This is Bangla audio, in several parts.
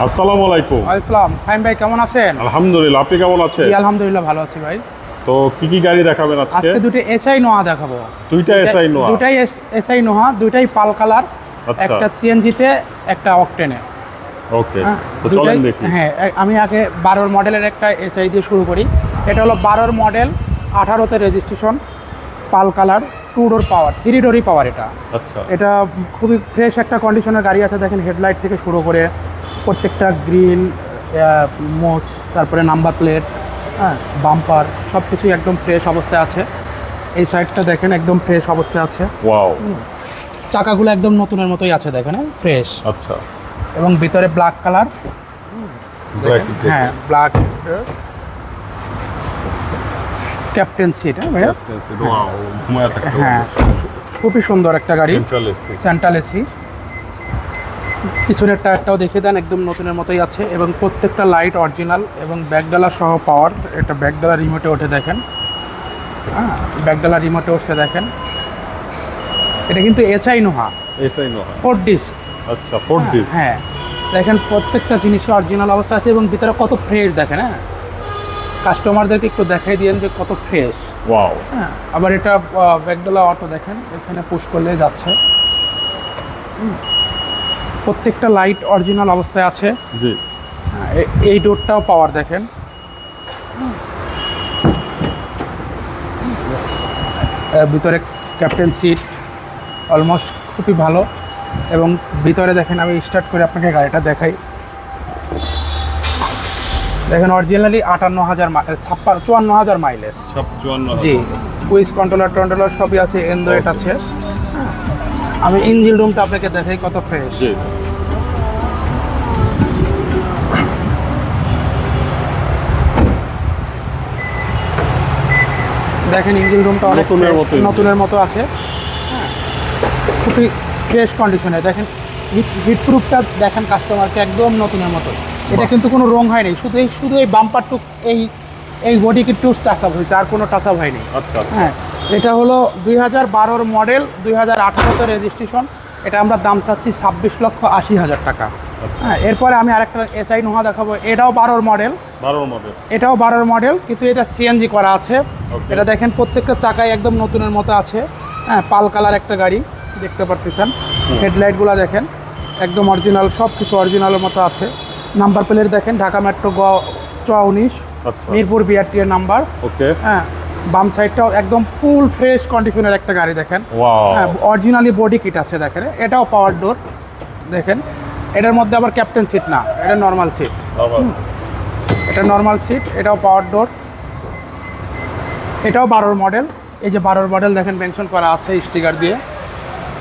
আসসালামু আলাইকুম। আসসালাম। ফাইম ভাই কেমন আছেন? আলহামদুলিল্লাহ আপনি কেমন আছেন? আলহামদুলিল্লাহ ভালো আছি ভাই। তো কি কি গাড়ি দেখাবেন আজকে? আজকে দুটো এসআই নোহা দেখাবো। দুইটা এসআই নোয়া? দুটাই এসআই নোহা দুটাই পাল কালার আচ্ছা। একটা সিএনজিতে একটা অকটেনে। ওকে তো চলেন দেখি। হ্যাঁ আমি আগে বারোর মডেলের একটা এসআই দিয়ে শুরু করি। এটা হলো বারোর মডেল আঠারোতে registration pearl colour two door power three ডোরই power এটা। আচ্ছা। এটা খুবই ফ্রেশ একটা কন্ডিশনের গাড়ি আছে দেখেন হেডলাইট থেকে শুরু করে প্রত্যেকটা গ্রিল মোস তারপরে নাম্বার প্লেট হ্যাঁ বাম্পার সব কিছুই একদম ফ্রেশ অবস্থায় আছে। এই সাইডটা দেখেন একদম ফ্রেশ অবস্থায় আছে। ওয়াও চাকাগুলো একদম নতুনের মতোই আছে দেখেন ফ্রেশ আচ্ছা। এবং ভিতরে ব্ল্যাক কালার হ্যাঁ ব্ল্যাক ক্যাপ্টেন সিট হ্যাঁ থাকতে হ্যাঁ খুবই সুন্দর একটা গাড়ি। সেন্ট্রাল এসি সেন্ট্রাল এসি পিছনের টায়ারটাও দেখে দেন একদম নতুনের মতোই আছে এবং প্রত্যেকটা লাইট অরিজিনাল এবং ব্যাকডালা সহ পাওয়ার এটা ব্যাকডালা রিমোটে ওঠে দেখেন। হ্যাঁ ব্যাকডালা রিমোটে উঠছে দেখেন। এটা কিন্তু SI Noah. SI Noah four dish আচ্ছা ফোর ডি হ্যাঁ। দেখেন প্রত্যেকটা জিনিস অরিজিনাল অবস্থা আছে এবং ভিতরে কত ফ্রেশ দেখেন হ্যাঁ। কাস্টমারদেরকে একটু দেখাই দিয়েন যে কত ফ্রেশ ওয়াও হ্যাঁ আবার এটা ব্যাকডালা অটো দেখেন এখানে পুশ করলে যাচ্ছে। হুম। প্রত্যেকটা লাইট অরিজিনাল অবস্থায় আছে। জি। এই ডোরটাও পাওয়ার দেখেন। ভিতরে ক্যাপ্টেন সিট অলমোস্ট খুবই ভালো। এবং ভিতরে দেখেন আমি স্টার্ট করে আপনাকে গাড়িটা দেখাই। দেখেন অরিজিনালি আটান্ন হাজার ছাপ্পান্ন চুয়ান্ন হাজার মাইলেজ সব চুয়ান্ন জি। কুইজ কন্ট্রোলার টন্ট্রোলার সবই আছে এন্ড্রয়েড আছে। আমি ইঞ্জিন রুমটা আপনাকে দেখাই কত ফ্রেশ জি। দেখেন ইঞ্জিন রুমটা অনেক নতুনের মতো আছে। হ্যাঁ খুবই ফ্রেশ কন্ডিশনে দেখেন হিট প্রুফটা দেখেন কাস্টমারকে একদম নতুনের মতো। এটা কিন্তু কোনো রং হয়নি শুধু এই শুধু এই বাম্পার টুক এই এই বডি কিটটু টাচ আপ হয়েছে। আর কোনো টাচ আপ হয়নি হ্যাঁ এটা হলো দুই হাজার বারোর মডেল দুই হাজার আঠারোতে রেজিস্ট্রেশন এটা আমরা দাম চাচ্ছি ছাব্বিশ লক্ষ আশি হাজার টাকা। আচ্ছা। হ্যাঁ এরপরে আমি আরেকটা এসআই নোহা দেখাবো। এটাও বারোর মডেল। বারোর মডেল। এটাও বারোর মডেল কিন্তু এটা সিএনজি করা আছে। এটা দেখেন প্রত্যেকটা চাকায় একদম নতুনের মতো আছে। হ্যাঁ পাল কালার একটা গাড়ি দেখতে পারতেছেন। হেডলাইটগুলো দেখেন একদম অরিজিনাল সব কিছু অরিজিনালের মতো আছে। নাম্বার প্লেট দেখেন ঢাকা মেট্রো গ চৌনিশ আচ্ছা। মিরপুর বিআরটি এর নাম্বার। ওকে হ্যাঁ বাম সাইডটাও একদম ফুল ফ্রেশ কন্ডিশনের একটা গাড়ি দেখেন। হ্যাঁ অরিজিনালি বডি কিট আছে দেখেন। এটাও পাওয়ার ডোর দেখেন। এটার মধ্যে আবার ক্যাপ্টেন সিট না এটা নর্মাল সিট এটা নর্মাল সিট এটাও পাওয়ার ডোর এটাও বারোর মডেল এই যে বারোর মডেল দেখেন মেনশন করা আছে স্টিকার দিয়ে।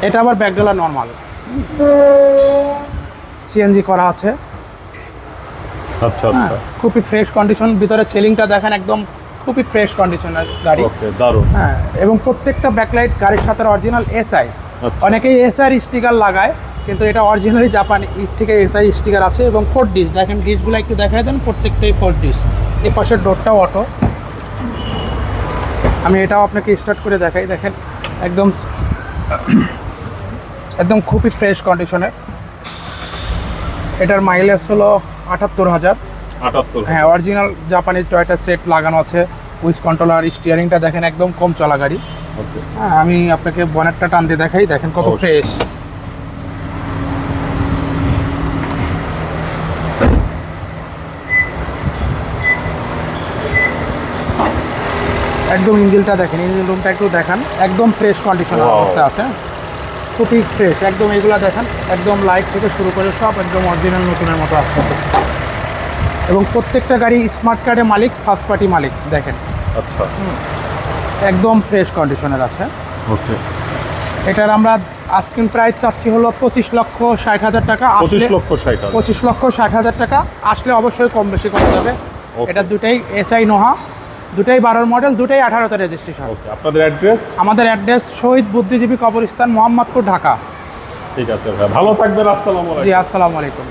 এটা আবার ব্যাকডোলা নর্মাল সিএনজি করা আছে। আচ্ছা হ্যাঁ আচ্ছা। খুবই ফ্রেশ কন্ডিশন ভিতরে সেলিংটা দেখেন একদম খুবই ফ্রেশ কন্ডিশনের গাড়ি। দারুণ। হ্যাঁ এবং প্রত্যেকটা ব্যাকলাইট গাড়ির সাথে অরিজিনাল এসআই আচ্ছা। অনেকেই এসআই স্টিকার লাগায় কিন্তু এটা অরিজিনালি জাপান ঈদ থেকে এসআই স্টিকার আছে এবং ফোর ডিস দেখেন ডিসগুলো একটু দেখাই দেন প্রত্যেকটাই ফোর ডিস এ পাশের ডোরটাও অটো আমি এটাও আপনাকে স্টার্ট করে দেখাই। দেখেন একদম একদম খুবই ফ্রেশ কন্ডিশনের এটার মাইলেজ হলো আটাত্তর হাজার। হ্যাঁ অরিজিনাল জাপানি টয়টা সেট লাগানো আছে। উইস কন্ট্রোলার স্টিয়ারিংটা দেখেন একদম কম চলা গাড়ি। হ্যাঁ আমি আপনাকে বনেটটা টান দিয়ে দেখাই দেখেন কত ফ্রেশ একদম ইঞ্জিনটা দেখেন ইঞ্জিন রুমটা একটু দেখান। একদম ফ্রেশ কন্ডিশনের অবস্থা আছে। খুবই ফ্রেশ একদম এগুলো দেখেন একদম লাইট থেকে শুরু করে সব একদম অরিজিনাল নতুনের মতো আছে। এবং প্রত্যেকটা গাড়ি স্মার্ট কার্ডের মালিক ফার্স্ট পার্টি মালিক দেখেন। আচ্ছা। একদম ফ্রেশ কন্ডিশনের আছে। ওকে। এটার আমরা আজকিন প্রাইস চাচ্ছি হলো পঁচিশ লক্ষ ষাট হাজার টাকা। পঁচিশ লক্ষ ষাট। পঁচিশ লক্ষ ষাট হাজার টাকা। আসলে অবশ্যই কম বেশি করা যাবে. এটা দুটাই এসআই নোহা। দুটাই বারোর মডেল দুটাই আঠারোতে রেজিস্ট্রেশন আপনাদের অ্যাড্রেস আমাদের অ্যাড্রেস শহীদ বুদ্ধিজীবী কবরস্থান মোহাম্মদপুর ঢাকা। ঠিক আছে ভালো থাকবেন। আসসালামু আলাইকুম। জি আসসালামু আলাইকুম।